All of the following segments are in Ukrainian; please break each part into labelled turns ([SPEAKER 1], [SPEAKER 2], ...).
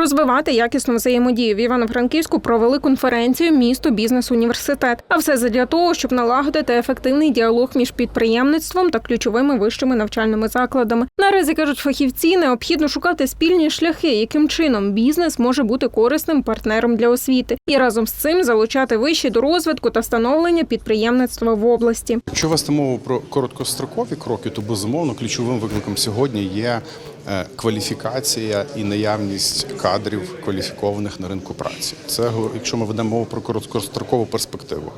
[SPEAKER 1] Розвивати якісну взаємодію в Івано-Франківську провели конференцію Місто бізнес університет. А все задля того, щоб налагодити ефективний діалог між підприємництвом та ключовими вищими навчальними закладами. Наразі кажуть фахівці, необхідно шукати спільні шляхи, яким чином бізнес може бути корисним партнером для освіти, і разом з цим залучати вищі до розвитку та становлення підприємництва в області.
[SPEAKER 2] Якщо вести мову про короткострокові кроки, то безумовно ключовим викликом сьогодні є кваліфікація і наявність кадрів кваліфікованих на ринку праці. Це якщо ми ведемо мову про короткострокову перспективу.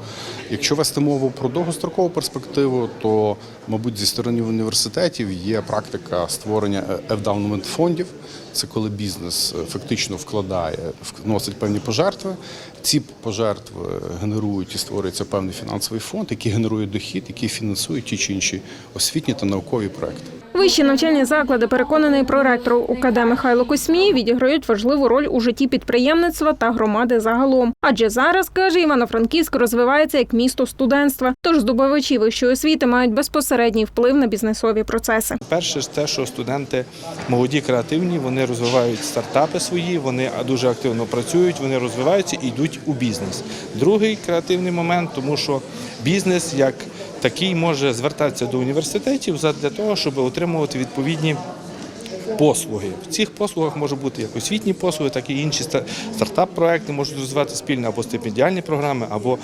[SPEAKER 2] Якщо вести мову про довгострокову перспективу, то мабуть зі сторони університетів є практика створення евдаунмент фондів. Це коли бізнес е, фактично вкладає, вносить певні пожертви. Ці пожертви генерують і створюється певний фінансовий фонд, який генерує дохід, який фінансує ті чи інші освітні та наукові проекти.
[SPEAKER 1] Вищі навчальні заклади, переконаний проректор УКД Михайло Космій, відіграють важливу роль у житті підприємництва та громади загалом. Адже зараз каже Івано-Франківськ розвивається як місто студентства. Тож здобувачі вищої освіти мають безпосередній вплив на бізнесові процеси.
[SPEAKER 3] Перше ж те, що студенти молоді, креативні, вони розвивають стартапи свої, вони дуже активно працюють, вони розвиваються і йдуть у бізнес. Другий креативний момент, тому що бізнес як такий може звертатися до університетів для того, щоб отримувати відповідні. Послуги в цих послугах можуть бути як освітні послуги, так і інші ста- стартап-проекти можуть розвивати спільно або стипендіальні програми, або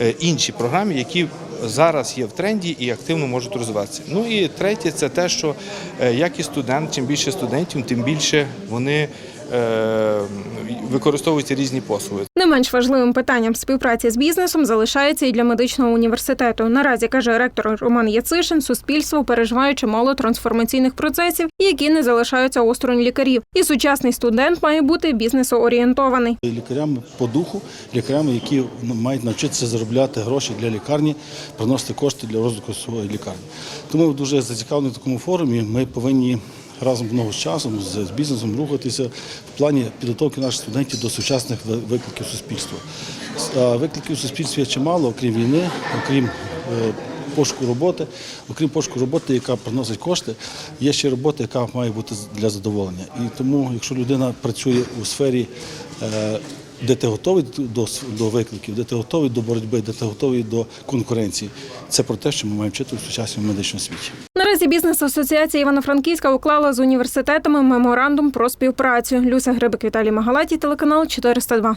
[SPEAKER 3] е, інші програми, які зараз є в тренді і активно можуть розвиватися. Ну і третє, це те, що е, як і студент, чим більше студентів, тим більше вони використовуються різні послуги.
[SPEAKER 1] Не менш важливим питанням співпраці з бізнесом залишається і для медичного університету. Наразі каже ректор Роман Яцишин, суспільство переживає чимало трансформаційних процесів, які не залишаються осторонь лікарів. І сучасний студент має бути бізнесоорієнтований.
[SPEAKER 4] лікарями по духу, лікарями, які мають навчитися заробляти гроші для лікарні, приносити кошти для розвитку своєї лікарні. Тому дуже зацікавлені в такому форумі. Ми повинні разом много з часом з бізнесом рухатися в плані підготовки наших студентів до сучасних викликів суспільства. Викликів суспільства є чимало, окрім війни, окрім е, пошуку роботи, окрім пошуку роботи, яка приносить кошти, є ще робота, яка має бути для задоволення. І тому, якщо людина працює у сфері, е, де ти готовий до, до викликів, де ти готовий до боротьби, де ти готовий до конкуренції, це про те, що ми маємо вчити в сучасному медичному світі.
[SPEAKER 1] Наразі бізнес-асоціація Івано-Франківська уклала з університетами меморандум про співпрацю. Люся Грибик, Віталій Магалаті, телеканал 402.